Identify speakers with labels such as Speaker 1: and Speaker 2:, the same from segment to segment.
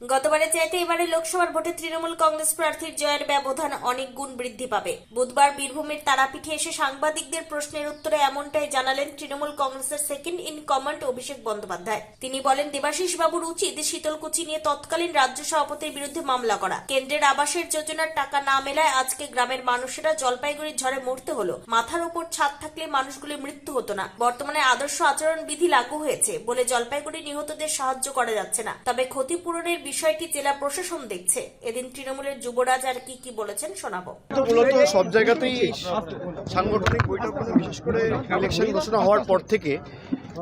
Speaker 1: গতবারের চাইতে এবারে লোকসভার ভোটে তৃণমূল কংগ্রেস প্রার্থীর জয়ের ব্যবধান অনেক গুণ বৃদ্ধি পাবে। বুধবার বীরভূমের তারাপীঠে এসে সাংবাদিকদের প্রশ্নের উত্তরে এমনটাই জানালেন তৃণমূল কংগ্রেসের second in command Abhishek Bandyopadhyay. তিনি বলেন দেবাশিস বাবুর উচিত শীতলকুচি নিয়ে তৎকালীন রাজ্য সভাপতির বিরুদ্ধে মামলা করা। কেন্দ্রের আবাসের যোজনার টাকা না মেলায় আজকে গ্রামের মানুষেরা জলপাইগুড়ির ঝড়ে মরতে হলো। মাথার উপর ছাদ থাকলে মানুষগুলির মৃত্যু হতো না। বর্তমানে আদর্শ আচরণ বিধি লাগু হয়েছে বলে জলপাইগুড়ি নিহতদের সাহায্য করা যাচ্ছে না। তবে ক্ষতিপূরণের বিষয়টি জেলা প্রশাসন দেখছে। এদিন তৃণমূলের যুবরাজ আর কি কি বলেছেন শোনাবো।
Speaker 2: মূলত সব জায়গাতেই সাংগঠনিক বৈঠকগুলো বিশেষ করে ইলেকশন ঘোষণা হওয়ার পর থেকে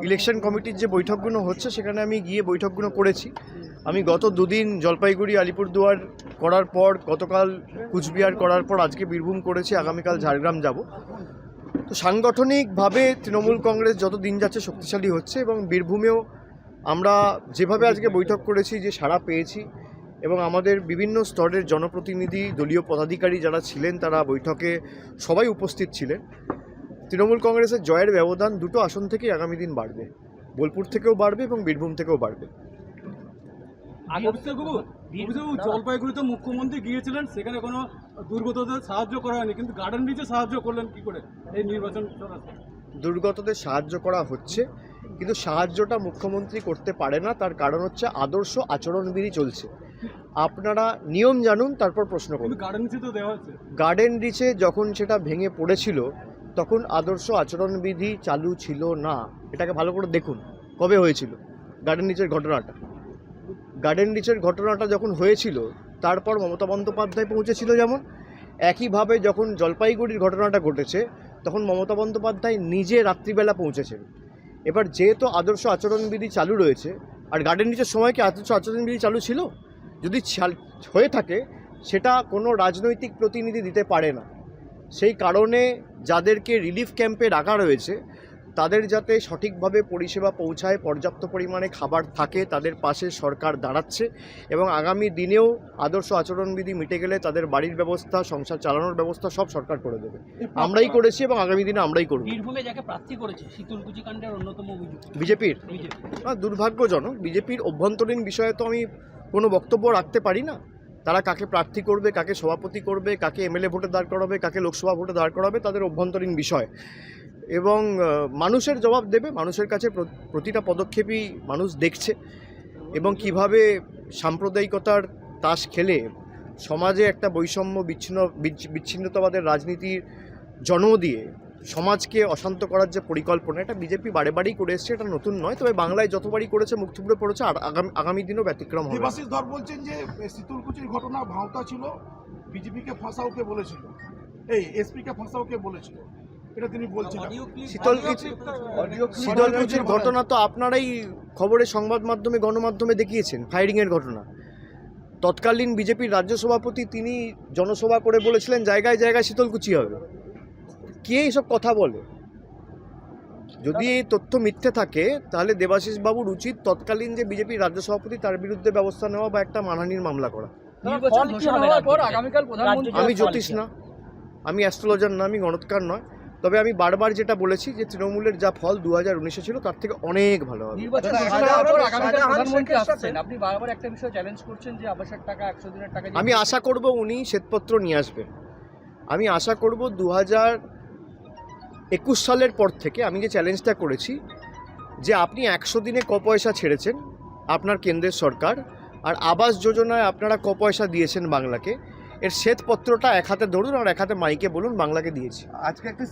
Speaker 2: ইলেকশন কমিটির যে বৈঠকগুলো হচ্ছে, সেখানে আমি গিয়ে বৈঠকগুলো করেছি। আমি গত দুদিন জলপাইগুড়ি, আলিপুরদুয়ার করার পর, গতকাল কুচবিহার করার পর আজকে বীরভূম করেছি, আগামীকাল ঝাড়গ্রাম যাব। তো সাংগঠনিকভাবে তৃণমূল কংগ্রেস যত দিন যাচ্ছে শক্তিশালী হচ্ছে এবং বীরভূমেও আমরা যেভাবে আজকে বৈঠক করেছি যে সাড়া পেয়েছি এবং আমাদের বিভিন্ন স্তরের জনপ্রতিনিধি দলীয় পদাধিকারী যারা ছিলেন তারা বৈঠকে সবাই উপস্থিত ছিলেন। তৃণমূল কংগ্রেসের জয়ের ব্যবধান দুটো আসন থেকেই আগামী দিন বাড়বে। বোলপুর থেকেও বাড়বে এবং বীরভূম থেকেও বাড়বে।
Speaker 3: জলপাইগুড়িতে মুখ্যমন্ত্রী গিয়েছিলেন সেখানে কোনো দুর্গতদের সাহায্য করা হয়নি। কিন্তু গার্ডেন রিচে সাহায্য করলেন কি করে এই নির্বাচন
Speaker 2: দুর্গতদের সাহায্য করা হচ্ছে। কিন্তু সাহায্যটা মুখ্যমন্ত্রী করতে পারে না তার কারণ হচ্ছে আদর্শ আচরণবিধি চলছে। আপনারা নিয়ম জানুন তারপর প্রশ্ন করুন।
Speaker 3: গার্ডেন রিচে
Speaker 2: যখন সেটা ভেঙে পড়েছিল তখন আদর্শ আচরণবিধি চালু ছিল না। এটাকে ভালো করে দেখুন কবে হয়েছিল গার্ডেন রিচের ঘটনাটা। গার্ডেন রিচের ঘটনাটা যখন হয়েছিল তারপর মমতা বন্দ্যোপাধ্যায় পৌঁছেছিল যেমন একইভাবে যখন জলপাইগুড়ির ঘটনাটা ঘটেছে তখন মমতা বন্দ্যোপাধ্যায় নিজে রাত্রিবেলা পৌঁছেছেন। এবার যেহেতু আদর্শ আচরণবিধি চালু রয়েছে, আর গার্ডেন নিচের সময় কি আদর্শ আচরণবিধি চালু ছিল, যদি হয়ে থাকে, সেটা কোনো রাজনৈতিক প্রতিনিধি দিতে পারে না। সেই কারণে যাদেরকে রিলিফ ক্যাম্পে রাখা রয়েছে তাদের যাতে সঠিকভাবে পরিষেবা পৌঁছায় পর্যাপ্ত পরিমাণে খাবার থাকে তাদের পাশে সরকার দাঁড়াচ্ছে এবং আগামী দিনেও আদর্শ আচরণবিধি মিটে গেলে তাদের বাড়ির ব্যবস্থা সংসার চালানোর ব্যবস্থা সব সরকার করে দেবে। আমরাই করেছি এবং আগামী দিনে আমরাই করব।
Speaker 4: বীরভূমে যাকে প্রার্থী করেছে শীতলকুচি কাণ্ডের অন্যতম
Speaker 2: বিজেপির? দুর্ভাগ্যজনক। বিজেপির অভ্যন্তরীণ বিষয়ে তো আমি কোনো বক্তব্য রাখতে পারি না। তারা কাকে প্রার্থী করবে কাকে সভাপতি করবে কাকে এমএলএ ভোটে দাঁড় করাবে কাকে লোকসভা ভোটে দাঁড় করাবে তাদের অভ্যন্তরীণ বিষয়। এবং মানুষের জবাব দেবে, মানুষের কাছে প্রতিটা পদক্ষেপই মানুষ দেখছে এবং কীভাবে সাম্প্রদায়িকতার তাস খেলে সমাজে একটা বৈষম্য বিচ্ছিন্ন বিচ্ছিন্নতাবাদের রাজনীতির জন্ম দিয়ে সমাজকে অশান্ত করার যে পরিকল্পনা, এটা বিজেপি বারে বারেই করে এসছে, এটা নতুন নয়। তবে বাংলায় যতবারই করেছে, মুখ থুবড়ে পড়েছে, আর আগামী দিনও ব্যতিক্রম হবে।
Speaker 5: দেবাশিস ধর বলছেন যে শীতলকুচির ঘটনা ভাওতা ছিল, বিজেপিকে ফাঁসাওকে বলেছিল। এই, এসপিকে ফাঁসাওকে বলেছিল। এটা তিনি বলছেন
Speaker 2: শীতলকুচির ঘটনা তো আপনারাই খবরে সংবাদ মাধ্যমে গণমাধ্যমে দেখিয়েছেন ফায়ারিংয়ের ঘটনা। তৎকালীন বিজেপির রাজ্য সভাপতি তিনি জনসভা করে বলেছিলেন জায়গায় জায়গায় শীতলকুচি হবে। কে এইসব কথা বলে? যদি এই তথ্য মিথ্যে থাকে তাহলে দেবাশিস বাবুর উচিত তৎকালীন যে বিজেপির রাজ্য সভাপতি তার বিরুদ্ধে ব্যবস্থা নেওয়া বা একটা মানহানির মামলা করা। আমি জ্যোতিষ না। আমি অ্যাস্ট্রোলজার না আমি গণৎকার নয়। তবে আমি বারবার যেটা বলেছি যে তৃণমূলের যা ফল দু হাজার উনিশে ছিল তার থেকে অনেক ভালো হবে।
Speaker 4: নির্বাচন ঘোষণা হওয়ার পর আগামীকাল প্রধানমন্ত্রী আসছেন। আপনি বারবার একটা বিষয় চ্যালেঞ্জ করছেন যে আবাসের টাকা একশো দিনের টাকা
Speaker 2: আমি আশা করব উনি শ্বেতপত্র নিয়ে আসবেন। আমি আশা করব দু হাজার একুশ সালের পর থেকে আমি যে চ্যালেঞ্জটা করেছি যে আপনি একশো দিনে ক পয়সা ছেড়েছেন আপনার কেন্দ্রের সরকার আর আবাস যোজনায় আপনারা ক পয়সা দিয়েছেন বাংলাকে এর শ্বেতপত্রটা এক হাতে ধরুন আর এক হাতে মাইকে বলুন বাংলাকে দিয়েছি।
Speaker 5: আজকে একটা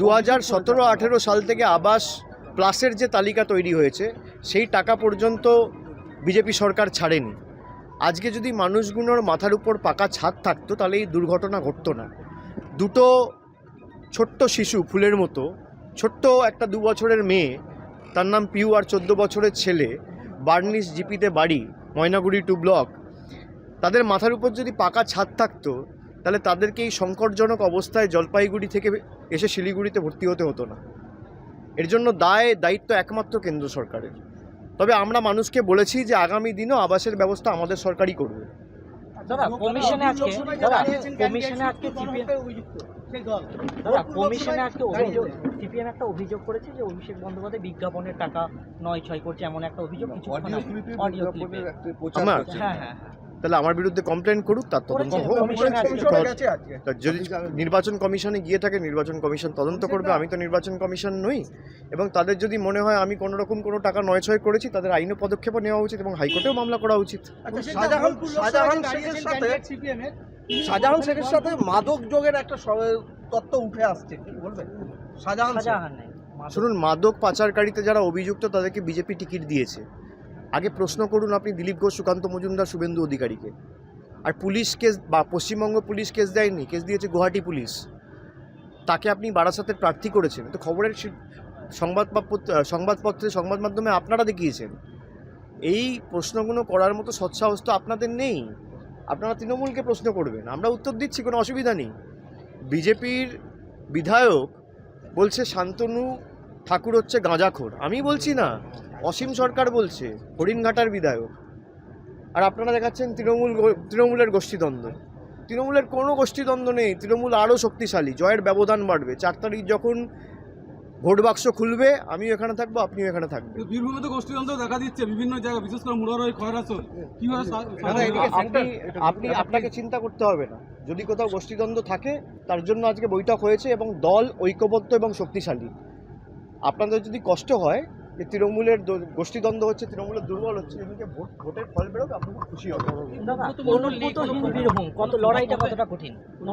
Speaker 2: দু হাজার সতেরো আঠেরো সাল থেকে আবাস প্লাসের যে তালিকা তৈরি হয়েছে সেই টাকা পর্যন্ত বিজেপি সরকার ছাড়েনি। আজকে যদি মানুষগুলোর মাথার উপর পাকা ছাদ থাকতো তাহলে এই দুর্ঘটনা ঘটতো না। দুটো ছোট্ট শিশু ফুলের মতো ছোট্ট একটা দু বছরের মেয়ে তার নাম পিউ আর চোদ্দ বছরের ছেলে বার্নিস জিপিতে বাড়ি ময়নাগুড়ি টু ব্লক তাদের মাথার উপর যদি পাকা ছাদ থাকতো তাহলে তাদেরকে এই সংকটজনক অবস্থায় জলপাইগুড়ি থেকে এসে শিলিগুড়িতে ভর্তি হতে হতো না। এর জন্য দায় দায়িত্ব একমাত্র কেন্দ্র সরকারের। তবে আমরা মানুষকে বলেছি যে আগামী দিনও আবাসের ব্যবস্থা আমাদের সরকারই করবে।
Speaker 4: দাদা কমিশনে আজকে দাদা কমিশনে আজকে
Speaker 6: দাদা কমিশনে একটা অভিযোগ সিপিএম একটা অভিযোগ করেছে যে অভিষেক বন্দ্যোপাধ্যায় বিজ্ঞাপনের টাকা নয় ছয় করছে এমন একটা অভিযোগ কিছু অডিও ক্লিপে
Speaker 2: আমার
Speaker 6: হ্যাঁ হ্যাঁ।
Speaker 2: তাহলে আমার বিরুদ্ধে কমপ্লেন করুক তার তদন্ত হোক। যদি নির্বাচন কমিশনে গিয়ে থাকে নির্বাচন কমিশন তদন্ত করবে আমি তো নির্বাচন কমিশন নই। এবং তাদের যদি মনে হয় আমি কোনো রকম কোনো টাকা নয় ছয় করেছি তাদের আইনও পদক্ষেপ নেওয়া উচিত এবং হাইকোর্টেও মামলা করা উচিত।
Speaker 7: শাহজাহান শাহজাহান শেখের সাথে শাহজাহান শেখের সাথে মাদক যোগের একটা তত্ত্ব উঠে আসছে। বলবেন শাহজাহান
Speaker 6: শাহজাহান
Speaker 2: শুনুন মাদক পাচারকারীতে যারা অভিযুক্ত তাদেরকে বিজেপি টিকিট দিয়েছে। আগে প্রশ্ন করুন আপনি দিলীপ ঘোষ, সুকান্ত মজুমদার, শুভেন্দু অধিকারীকে। আর পুলিশ কেস বা পশ্চিমবঙ্গ পুলিশ কেস দেয়নি, কেস দিয়েছে গুয়াহাটি পুলিশ। তাকে আপনি বারাসাতের প্রার্থী করেছেন। তো খবরের সংবাদ সংবাদপত্রে সংবাদ মাধ্যমে আপনারা দেখিয়েছেন। এই প্রশ্নগুলো করার মতো সৎসাহস তো আপনাদের নেই। আপনারা তৃণমূলকে প্রশ্ন করবেন। আমরা উত্তর দিচ্ছি, কোনো অসুবিধা নেই। বিজেপির বিধায়ক বলছে, শান্তনু ঠাকুর হচ্ছে গাঁজাখোর। আমি বলছি না। অসীম সরকার বলছে হরিণঘাটার বিধায়ক। আর আপনারা দেখাচ্ছেন তৃণমূল তৃণমূলের গোষ্ঠীদ্বন্দ্ব। তৃণমূলের কোনো গোষ্ঠীদ্বন্দ্ব নেই তৃণমূল আরও শক্তিশালী জয়ের ব্যবধান বাড়বে। চার তারিখ যখন ভোট বাক্স খুলবে আমিও এখানে থাকব আপনিও এখানে থাকবেন।
Speaker 3: বীরভূমে তো গোষ্ঠীদ্বন্দ্ব দেখা দিচ্ছে বিভিন্ন জায়গায় বিশেষ করে মুরারই খয়রাসল
Speaker 2: আপনি আপনাকে চিন্তা করতে হবে না। যদি কোথাও গোষ্ঠীদ্বন্দ্ব থাকে তার জন্য আজকে বৈঠক হয়েছে এবং দল ঐক্যবদ্ধ এবং শক্তিশালী। আপনাদের যদি কষ্ট হয় যে তৃণমূলের গোষ্ঠীদ্বন্দ্ব হচ্ছে তৃণমূলের দুর্বল হচ্ছে এদিকে ভোট ভোটের ফল বেরোবে আপনি খুব খুশি হবেন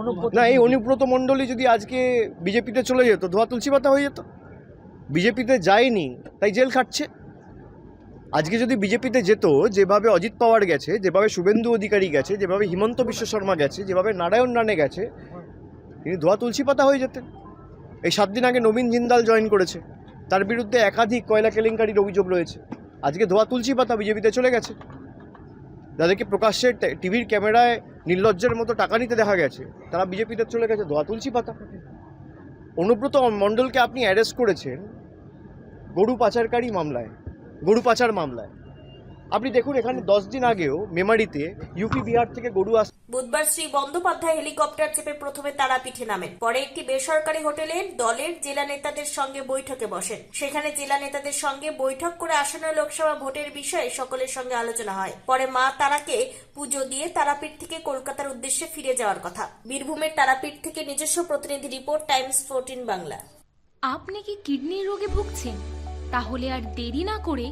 Speaker 6: অনুব্রত
Speaker 2: না এই অনুব্রত মণ্ডলী যদি আজকে বিজেপিতে চলে যেত ধোয়া তুলসী পাতা হয়ে যেত বিজেপিতে যায়নি তাই জেল খাটছে। আজকে যদি বিজেপিতে যেত যেভাবে অজিত পাওয়ার গেছে যেভাবে শুভেন্দু অধিকারী গেছে যেভাবে হিমন্ত বিশ্ব শর্মা গেছে যেভাবে নারায়ণ রানে গেছে তিনি ধোয়া তুলসী পাতা হয়ে যেতেন। এই সাত দিন আগে নবীন জিন্দাল জয়েন করেছে। তার বিরুদ্ধে একাধিক কয়লা কেলেঙ্কারির অভিযোগ রয়েছে। আজকে ধোয়া তুলসী পাতা বিজেপিতে চলে গেছে। যাদেরকে প্রকাশ্যে টিভির ক্যামেরায় নির্লজ্জের মতো টাকা নিতে দেখা গেছে। তারা বিজেপিতে চলে গেছে, ধোয়া তুলসী পাতা অনুব্রত মণ্ডলকে আপনি অ্যারেস্ট করেছেন গরু পাচারকারী মামলায়, গরু পাচার মামলায়। আপনি দেখুন এখানে দশ দিন আগেও মেমারিতে ইউপি বিহার থেকে গরু আস
Speaker 1: বুধবার শ্রী বন্দ্যোপাধ্যায় হেলিকপ্টার চেপে প্রথমে তারাপীঠে নামেন। পরে একটি বেসরকারি হোটেলে দলের জেলা নেতাদের সঙ্গে বৈঠকে বসেন। সেখানে জেলা নেতাদের সঙ্গে বৈঠক করে আসন্ন লোকসভা ভোটের বিষয়ে সকলের সঙ্গে আলোচনা হয়। পরে মা তারাকে পুজো দিয়ে তারাপীঠ থেকে কলকাতার উদ্দেশ্যে ফিরে যাওয়ার কথা। বীরভূমের তারাপীঠ থেকে নিজস্ব প্রতিনিধি রিপোর্ট টাইমস ফোরটিন বাংলা।
Speaker 8: আপনি কি কিডনির রোগে ভুগছেন? তাহলে আর দেরি না করে